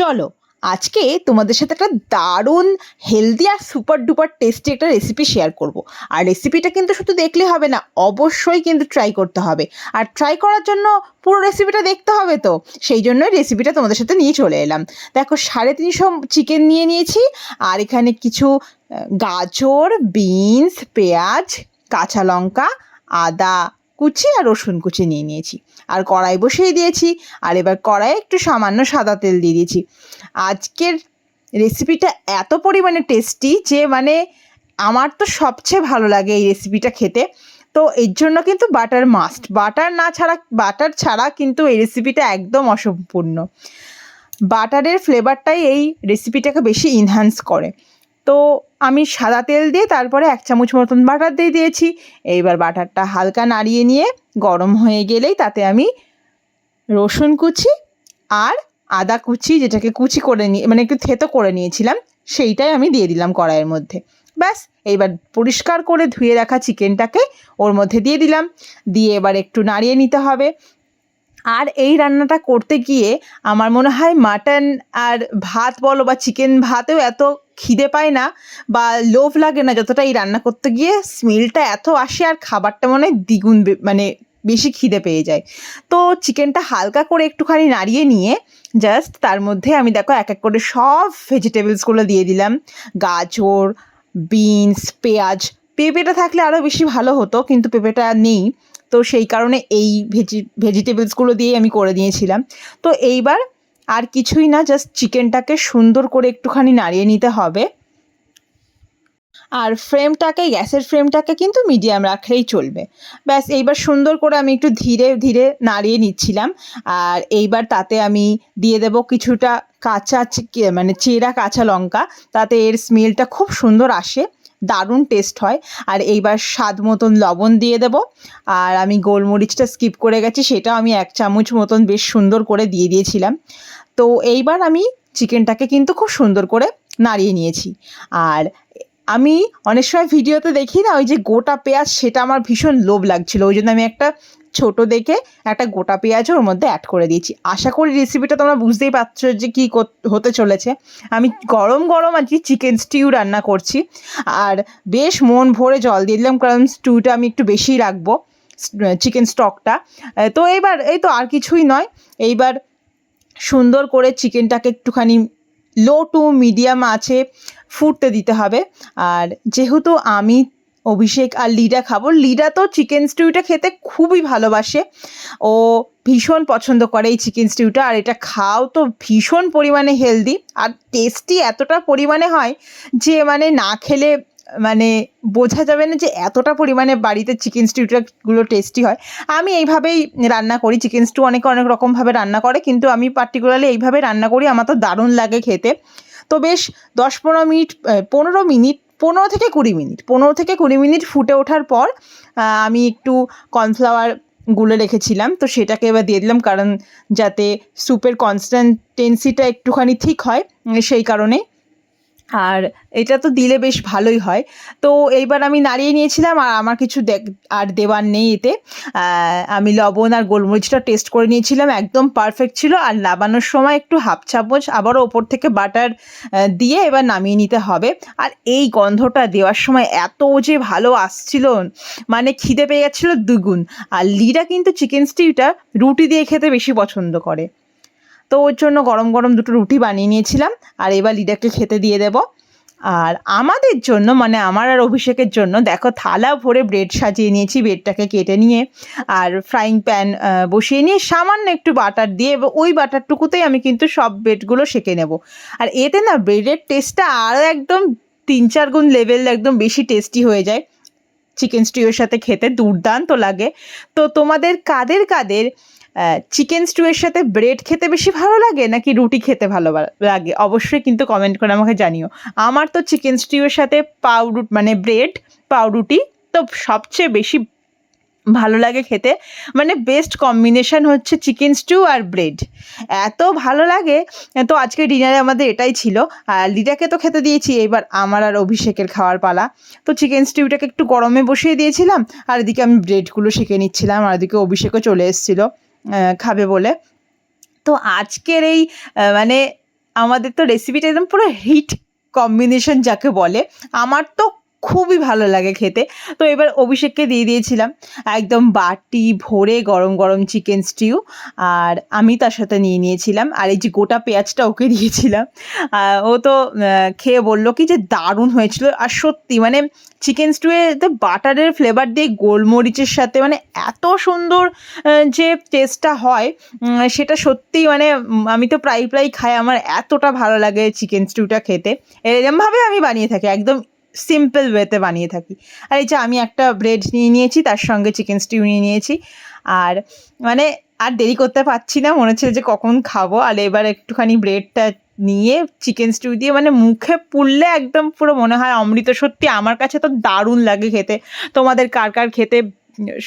চলো, আজকে তোমাদের সাথে একটা দারুণ হেলদি আর সুপার ডুপার টেস্টি একটা রেসিপি শেয়ার করব। আর রেসিপিটা কিন্তু শুধু দেখলে হবে না, অবশ্যই কিন্তু ট্রাই করতে হবে। আর ট্রাই করার জন্য পুরো রেসিপিটা দেখতে হবে তো, সেই জন্যই রেসিপিটা তোমাদের সাথে নিয়ে চলে এলাম। দেখো, সাড়ে তিনশো চিকেন নিয়ে নিয়েছি, আর এখানে কিছু গাজর বিনস পেঁয়াজ, কাঁচা লঙ্কা, আদা কুচি আর রসুন কুচি নিয়ে নিয়েছি। আর কড়াই বসিয়ে দিয়েছি, আর এবার কড়াইয়ে একটু সামান্য সাদা তেল দিয়ে দিয়েছি। আজকের রেসিপিটা এত পরিমাণে টেস্টি যে মানে আমার তো সবচেয়ে ভালো লাগে এই রেসিপিটা খেতে। তো এর জন্য কিন্তু বাটার মাস্ট। বাটার না ছাড়া, বাটার ছাড়া কিন্তু এই রেসিপিটা একদম অসম্পূর্ণ। বাটারের ফ্লেভারটাই এই রেসিপিটাকে বেশি ইনহ্যান্স করে। তো আমি সাদা তেল দিয়ে তারপরে এক চামচ মতন বাটার দিয়ে দিয়েছি। এইবার বাটারটা হালকা নাড়িয়ে নিয়ে গরম হয়ে গেলেই তাতে আমি রসুন কুচি আর আদা কুচি যেটাকে কুচি করে নিয়ে মানে একটু থেতো করে নিয়েছিলাম, সেইটাই আমি দিয়ে দিলাম কড়াইয়ের মধ্যে। ব্যাস, এইবার পরিষ্কার করে ধুয়ে রাখা চিকেনটাকে ওর মধ্যে দিয়ে দিলাম। দিয়ে এবার একটু নাড়িয়ে নিতে হবে। আর এই রান্নাটা করতে গিয়ে আমার মনে হয় মাটন আর ভাত বলো বা চিকেন ভাতেও এত খিদে পায় না বা লোভ লাগে না যতটা এই রান্না করতে গিয়ে। স্মেলটা এত আসে আর খাবারটা মনে হয় দ্বিগুণ মানে বেশি খিদে পেয়ে যায়। তো চিকেনটা হালকা করে একটুখানি নাড়িয়ে নিয়ে জাস্ট তার মধ্যে আমি দেখো এক এক করে সব ভেজিটেবলসগুলো দিয়ে দিলাম। গাজর বিনস পেঁয়াজ, পেঁপেটা থাকলে আরও বেশি ভালো হতো, কিন্তু পেঁপেটা নেই। তো সেই কারণে এই ভেজি ভেজিটেবলসগুলো দিয়েই আমি করে দিয়েছিলাম। তো এইবার আর কিছুই না জাস্ট চিকেনটাকে সুন্দর করে একটুখানি নাড়িয়ে নিতে হবে। আর ফ্রেমটাকে গ্যাসের ফ্রেমটাকে কিন্তু মিডিয়াম রাখলেই চলবে। ব্যাস, এইবার সুন্দর করে আমি একটু ধীরে ধীরে নাড়িয়ে নিচ্ছিলাম। আর এইবার তাতে আমি দিয়ে দেব কিছুটা কাঁচা মানে চেরা কাঁচা লঙ্কা। তাতে এর স্মেলটা খুব সুন্দর আসে। দারুণ টেস্ট হয়। আর এইবার স্বাদ মতন লবণ দিয়ে দেব। আর আমি গোলমরিচটা স্কিপ করে গেছি, সেটাও আমি এক চামচ মতন বেশ সুন্দর করে দিয়ে দিয়েছিলাম। তো এইবার আমি চিকেনটাকে কিন্তু খুব সুন্দর করে নাড়িয়ে নিয়েছি। আর আমি অনেক সময় ভিডিওতে দেখি না, ওই যে গোটা পেঁয়াজ, সেটা আমার ভীষণ লোভ লাগছিল। ওই জন্য আমি একটা ছোট দেখে একটা গোটা পেঁয়াজ ওর মধ্যে অ্যাড করে দিয়েছি। আশা করি রেসিপিটা তোমরা বুঝতেই পারছ যে কী হতে চলেছে। আমি গরম গরম আর কি চিকেন স্টিউ রান্না করছি। আর বেশ মন ভরে জল দিয়ে দিলাম, কারণ স্টিউটা আমি একটু বেশিই রাখব চিকেন স্টকটা তো এইবার এই তো আর কিছুই নয়, এইবার সুন্দর করে চিকেনটাকে একটুখানি লো টু মিডিয়াম আছে, ফুটতে দিতে হবে। আর যেহেতু আমি অভিষেক আর লিডা খাব। লিডা তো চিকেন স্টিউটা খেতে খুবই ভালোবাসে। ও ভীষণ পছন্দ করে এই চিকেন স্টিউটা আর এটা খাও তো ভীষণ পরিমাণে হেলদি আর টেস্টি এতটা পরিমাণে হয় যে মানে না খেলে মানে বোঝা যাবে না যে এতটা পরিমাণে বাড়িতে চিকেন স্টিউটাগুলো টেস্টি হয়। আমি এইভাবেই রান্না করি। চিকেন স্টু অনেকে অনেক রকমভাবে রান্না করে কিন্তু আমি পার্টিকুলারলি এইভাবে রান্না করি। আমার তো দারুণ লাগে খেতে। তো বেশ দশ পনেরো মিনিট পনেরো মিনিট পনেরো থেকে কুড়ি মিনিট, পনেরো থেকে কুড়ি মিনিট ফুটে ওঠার পর আমি একটু কর্নফ্লাওয়ার গুলে রেখেছিলাম। তো সেটাকে এবার দিয়ে দিলাম, কারণ যাতে স্যুপের কনস্ট্যান্টেন্সিটা একটুখানি ঠিক হয়, সেই কারণে আর এটা তো দিলে বেশ ভালোই হয়। তো এইবার আমি নাড়িয়ে নিয়েছিলাম আর আমার কিছু আর দেওয়ার নেই এতে। আমি লবণ আর গোলমরিচটা টেস্ট করে নিয়েছিলাম, একদম পারফেক্ট ছিল। আর নামানোর সময় একটু হাফ চামচ আবারও ওপর থেকে বাটার দিয়ে এবার নামিয়ে নিতে হবে। আর এই গন্ধটা দেওয়ার সময় এত যে ভালো আসছিল মানে খিদে পেয়ে যাচ্ছিল দ্বিগুণ। আর লিরা কিন্তু চিকেন স্টিউটা রুটি দিয়ে খেতে বেশি পছন্দ করে। তো ওর জন্য গরম গরম দুটো রুটি বানিয়ে নিয়েছিলাম, আর এবার লিডাকে খেতে দিয়ে দেব। আর আমাদের জন্য মানে আমার আর অভিষেকের জন্য, দেখো থালা ভরে ব্রেড সাজিয়ে নিয়েছি, ব্রেডটাকে কেটে নিয়ে, আর ফ্রাইং প্যান বসিয়ে নিয়ে সামান্য একটু বাটার দিয়ে, এবার ওই বাটারটুকুতেই আমি কিন্তু সব ব্রেডগুলো সেঁকে নেব। আর এতে না ব্রেডের টেস্টটা আরও একদম তিন চার গুণ লেভেল একদম বেশি টেস্টি হয়ে যায়। চিকেন স্টিউয়ের সাথে খেতে দুর্দান্ত লাগে। তো তোমাদের কাদের কাদের চিকেন স্টুয়ের সাথে ব্রেড খেতে বেশি ভালো লাগে নাকি রুটি খেতে ভালো লাগে? অবশ্যই কিন্তু কমেন্ট করে আমাকে জানিও। আমার তো চিকেন স্টিউয়ের সাথে পাউরুট মানে ব্রেড পাউরুটি তো সবচেয়ে বেশি ভালো লাগে খেতে। মানে বেস্ট কম্বিনেশন হচ্ছে চিকেন স্টিউ আর ব্রেড এত ভালো লাগে, তো আজকে ডিনারে আমাদের এটাই ছিল। আর লিটাকে তো খেতে দিয়েছি, এবার আমার আর অভিষেকের খাওয়ার পালা। তো চিকেন স্টিউটাকে একটু গরমে বসিয়ে দিয়েছিলাম, আর এদিকে আমি ব্রেডগুলো শিখে নিচ্ছিলাম, আর এদিকে অভিষেকও চলে এসেছিল। খাবে বলে। তো আজকের এই মানে আমাদের তো রেসিপিটা একদম পুরো হিট কম্বিনেশন যাকে বলে, আমার তো খুবই ভালো লাগে খেতে। তো এবার অভিষেককে দিয়ে দিয়েছিলাম একদম বাটি ভরে গরম গরম চিকেন স্টিউ আর আমি তার সাথে নিয়ে নিয়েছিলাম। আর এই যে গোটা পেঁয়াজটা ওকে দিয়েছিলাম। ও তো খেয়ে বলল, কি যে দারুণ হয়েছিল। আর সত্যি মানে চিকেন স্টুয়ে বাটারের ফ্লেভার দিয়ে গোলমরিচের সাথে মানে এত সুন্দর যে টেস্টটা হয় সেটা সত্যিই মানে আমি তো প্রায় প্রায় খাই। আমার এতটা ভালো লাগে চিকেন স্টিউটা খেতে। এরকমভাবে আমি বানিয়ে থাকি, একদম সিম্পল ওয়েতে বানিয়ে থাকি। আর এই যে আমি একটা ব্রেড নিয়ে নিয়েছি, তার সঙ্গে চিকেন স্টিউ নিয়ে নিয়েছি। আর মানে আর দেরি করতে পারছি না, মনে হচ্ছে যে কখন খাব। আর এবার একটুখানি ব্রেডটা নিয়ে চিকেন স্টিউ দিয়ে মানে মুখে পুড়লে একদম পুরো মনে হয় অমৃত সত্যি। আমার কাছে তো দারুণ লাগে খেতে। তোমাদের কার কার খেতে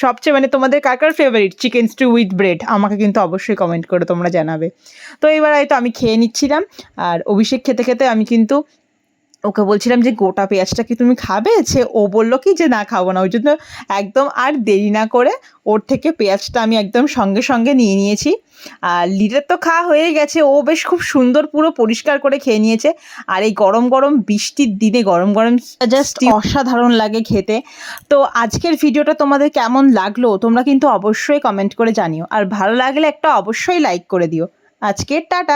সবচেয়ে মানে তোমাদের কার কার favourite chicken stew with bread আমাকে কিন্তু অবশ্যই কমেন্ট করে তোমরা জানাবে। তো এবার হয়তো আমি খেয়ে নিচ্ছিলাম। আর অভিষেক খেতে খেতে আমি কিন্তু ওকে বলছিলাম যে গোটা পেঁয়াজটা কি তুমি খাবে? সে ও বলল কি যে না খাব না। ওই জন্য একদম আর দেরি না করে ওর থেকে পেঁয়াজটা আমি একদম সঙ্গে সঙ্গে নিয়ে নিয়েছি। আর লিডার তো খাওয়া হয়ে গেছে। ও বেশ খুব সুন্দর পুরো পরিষ্কার করে খেয়ে নিয়েছে। আর এই গরম গরম বৃষ্টির দিনে গরম গরম জাস্ট অসাধারণ লাগে খেতে। তো আজকের ভিডিওটা তোমাদের কেমন লাগল? তোমরা কিন্তু অবশ্যই কমেন্ট করে জানিও। আর ভালো লাগলে একটা অবশ্যই লাইক করে দিও। আজকে টাটা!